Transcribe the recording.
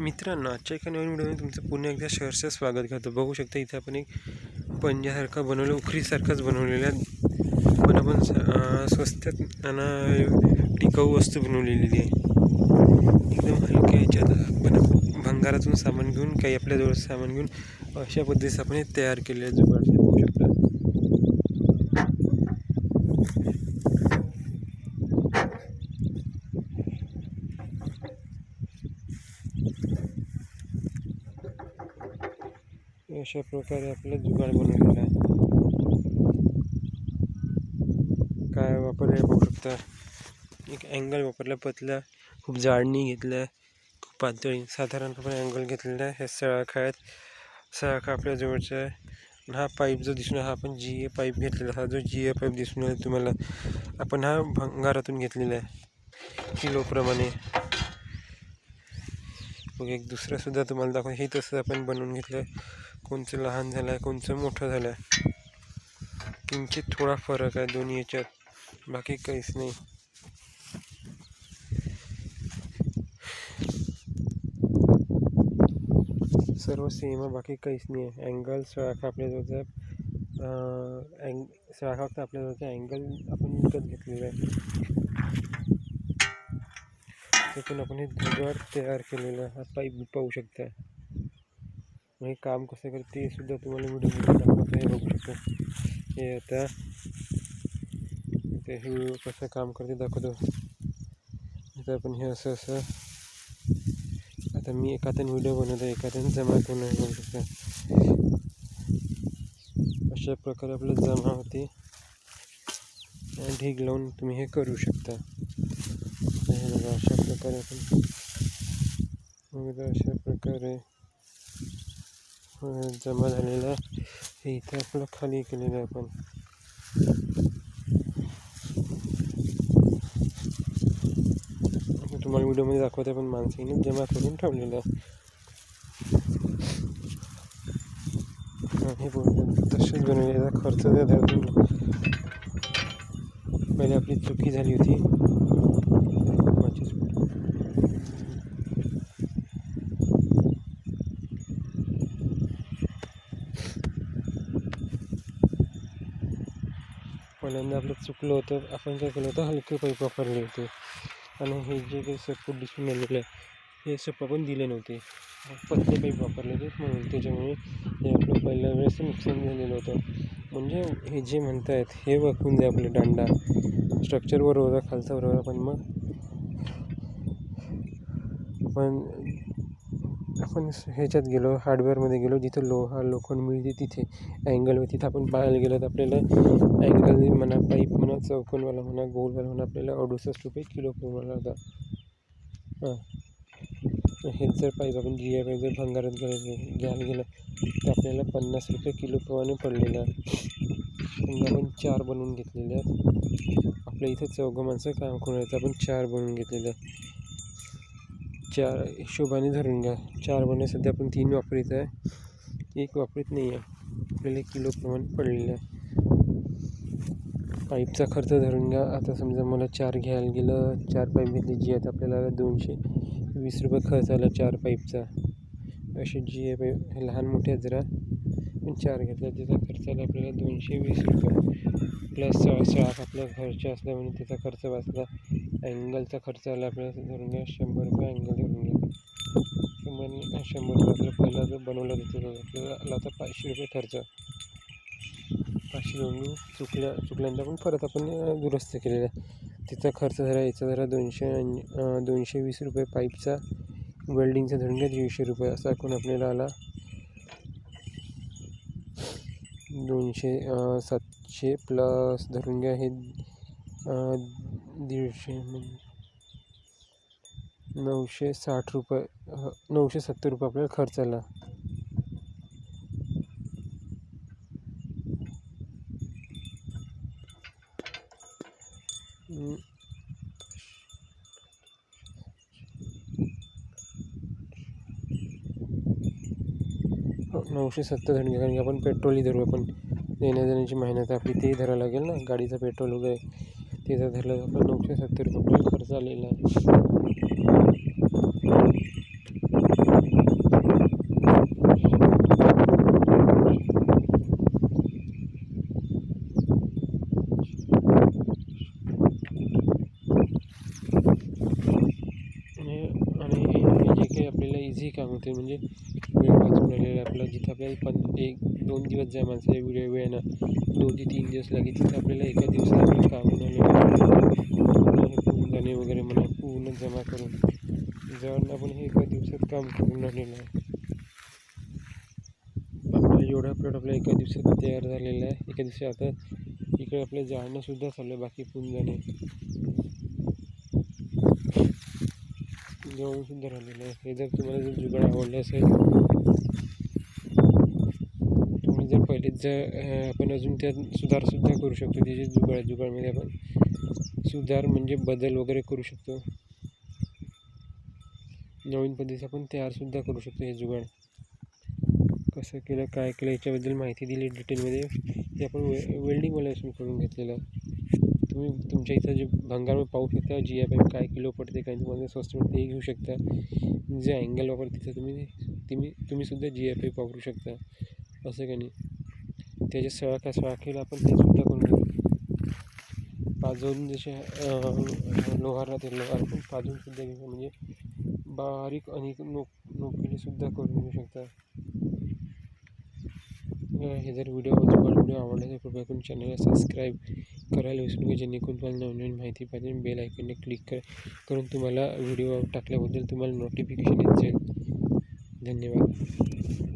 मित्रांनो आजच्या एका नवीन व्हिडिओमध्ये तुमचं पुन्हा एकदा शहरचं स्वागत करतो. बघू शकता इथे आपण एक पंजासारखा बनवलं उखरीसारखाच बनवलेला पण आपण स्वस्तात आणि टिकाऊ वस्तू बनवलेली आहे. एकदम हलक्या ह्याच्यात आपण भंगारातून सामान घेऊन काही आपल्याजवळ सामान घेऊन अशा पद्धतीचं आपण हे तयार केलेलं आहे जुगाड हे बघू शकता अशा प्रकारे आपलं जुगाड बनवलेला आहे. काय वापरले बघू शकता. एक अँगल वापरला पतला खूप जाडणी घेतलं खूप पातळी साधारणपणे अँगल घेतलेला आहे. हे सळाखा आहेत सळाखा आपल्या जवळचा. आहे आणि हा पाईप जो दिसून हा आपण जी ए पाईप घेतलेला हा जो जी ए पाईप दिसून आला तुम्हाला आपण हा भंगारातून घेतलेला आहे. किलोप्रमाणे मग एक दुसरंसुद्धा तुम्हाला दाखव हे तसं आपण बनवून घेतलं. आहे कोणचं लहान झालं आहे कोणचं मोठं झालं. आहे किंचित थोडा फरक आहे दोन्ही याच्यात बाकी काहीच नाही. सर्व सेम आहे बाकी काहीच नाही आहे. अँगल सळाखा आपल्याजवळचा अँग सळाखा फक्त आपल्याजवळचा अँगल आपण विकत घेतलेला आहे. त्यातून आपण हे दगड तयार केलेलं आहे. हा पाईप पाहू शकता मग हे काम कसं करते ते सुद्धा तुम्हाला व्हिडिओमध्ये दाखवतो हे बघू शकता. हे आता ते हे कसं काम करते दाखवतो. आता आपण हे असं असं. आता मी एका हाताने व्हिडिओ बनवतो एका हाताने जमा करून बघू शकता. अशा प्रकारे आपलं जमा होते. आणि ढीग लावून तुम्ही हे करू शकता. हे बघा अशा प्रकारे आपण अशा प्रकारे. जमा झालेला हे इथे आपलं खाली केलेलं आहे आपण. तुम्हाला व्हिडिओमध्ये दाखवते पण माणसाने जमा करून ठेवलेलं आहे. हे बघा तसेच बनवले खर्च त्या पहिले आपली चुकी झाली होती. पहिल्यांदा आपलं चुकलं होतं आपण काय केलं होतं हलके पाईप वापरले होते. आणि हे जे काही सपोर्ट दिसून आलेलं आहे हे सप आपण दिले नव्हते. पतले पाईप वापरले होते म्हणून त्याच्यामुळे हे आपलं पहिल्या वेळेस नुकसान झालेलं होतं. म्हणजे हे जे म्हणतायत हे वाकून द्या आपले दांडा स्ट्रक्चर बरोबर खालचा बरोबर पण मग आपण आपण ह्याच्यात गेलो हार्डवेअरमध्ये गेलो जिथं लोहा लोखंड मिळते तिथे अँगलवर तिथं आपण पाहायला गेलो तर आपल्याला अँगल म्हणा पाईप म्हणा चौकोनवाला म्हणा गोलवाला म्हणा आपल्याला अडुसष्ट रुपये किलो मिळाला होता. हां. हेच जर पाईप आपण जी आय पाईप जर भंगारात घ्यायला घ्यायला गेलं तर आपल्याला पन्नास रुपये किलो प्रमाणे पडलेलं. आपण चार बनवून घेतलेले आहेत आपल्या इथं चौघं माणसं काम करून आपण चार बनवून घेतलेले. आहेत चार हिशोबाने धरून घ्या. चार बने सध्या आपण तीन वापरीत आहे. एक वापरीत नाही आहे आपल्याला एक किलो प्रमाण पडलेलं आहे. पाईपचा खर्च धरून घ्या. आता समजा मला चार घ्यायला गेलं चार पाईप घेतली जी आहेत आपल्याला दोनशे वीस रुपये खर्च आला चार पाईपचा. असे जी आहे पाईप हे लहान मोठ्या जरा. पण चार घेतला त्याचा खर्च आला आपल्याला दोनशे वीस रुपये. प्लस सहा आपल्या घरच्या असल्यामुळे त्याचा खर्च वाचला. अँगलचा खर्च आला आपल्याला धरून घ्या शंभर रुपये अँगल धरून घ्या. किमान शंभर रुपये आपल्याला पहिला जो बनवला त्याचा आपल्याला आला होता पाचशे रुपये खर्च. पाचशे दोन म्हणजे चुकल्या चुकल्यानंतर पण परत आपण दुरुस्त केलेला आहे. तिचा खर्च झाला याचा झाला दोनशे दोनशे वीस रुपये पाईपचा वेल्डिंगचा धरून घ्या दीडशे रुपये असा एकूण आपल्याला आला. दोनशे सातशे प्लस धरून घ्या हे दीडशे म्हणजे नऊशे साठ रुपये नऊशे सत्तर रुपये आपल्याला खर्च आला. हो, नऊशे सत्तर धरून घ्या कारण की आपण पेट्रोलही धरू आपण येण्या जाण्याची मेहनत आपली तेही धरावं लागेल ना गाडीचं पेट्रोल वगैरे. तिथं धरलं तर आपला नऊशे सत्तर रुपये खर्च आलेला आहे. आणि जे काही आपल्याला इझी काम होते म्हणजे वेळ वाचून राहिलेलं आपलं जिथं आपल्याला पण एक दोन दिवस जाय माणसाच्या व्हिडिओ वेळ ना दोन ते तीन दिवस लागेल तिथं आपल्याला एका दिवसात आपलं काम होऊन जाणे वगैरे म्हणा पूर्ण जमा करून. जवळ आपण हे एका दिवसात काम करून राहिलेलं आहे. आपला एवढा प्लॉट आपल्या एका दिवसात तयार झालेला आहे. एका दिवशी आता इकडे आपल्या जाळणंसुद्धा चाललं आहे बाकी पुन जाणे. जवळून सुद्धा राहिलेलं आहे. हे जर तुम्हाला जर जुगाड आवडलं असेल जर जर आपण अजून त्यात सुधारसुद्धा करू शकतो. त्याचे जुगाड जुगाडमध्ये आपण सुधार म्हणजे बदल वगैरे करू शकतो. नवीन पद्धतीचं आपण तयारसुद्धा करू शकतो हे जुगाड. कसं केलं काय केलं याच्याबद्दल माहिती दिली डिटेलमध्ये. ते आपण वे वेल्डिंगवाल्यापासून करून घेतलेलं. तुम्ही तुमच्या इथं जे भंगारवर पाहू शकता जी आय एम काय किलो पडते काय तुम्हाला स्वस्त पडते हे घेऊ शकता. जे अँगल वापरते तिथं तुम्ही तुम्ही तुम्हीसुद्धा जी आय पाईप वापरू शकता. असं काही नाही? त्याच्या सळाख्या सळाखेला आपण ते सुद्धा करून घेऊ पाजवून जसे लोहारला लोहार लोहार पण पाजवून सुद्धा घेऊ. म्हणजे बारीक आणि नोक नोकरीसुद्धा करून घेऊ शकता. हे जर व्हिडिओ व्हिडिओ आवडला तर कृपया करून चॅनलला सबस्क्राईब करायला विसरू नका जेणेकरून तुम्हाला नवनवीन माहिती पाहिजे. बेल आयकॉनने क्लिक कर करून तुम्हाला व्हिडिओ टाकल्याबद्दल तुम्हाला नोटिफिकेशन येत जाईल. धन्यवाद.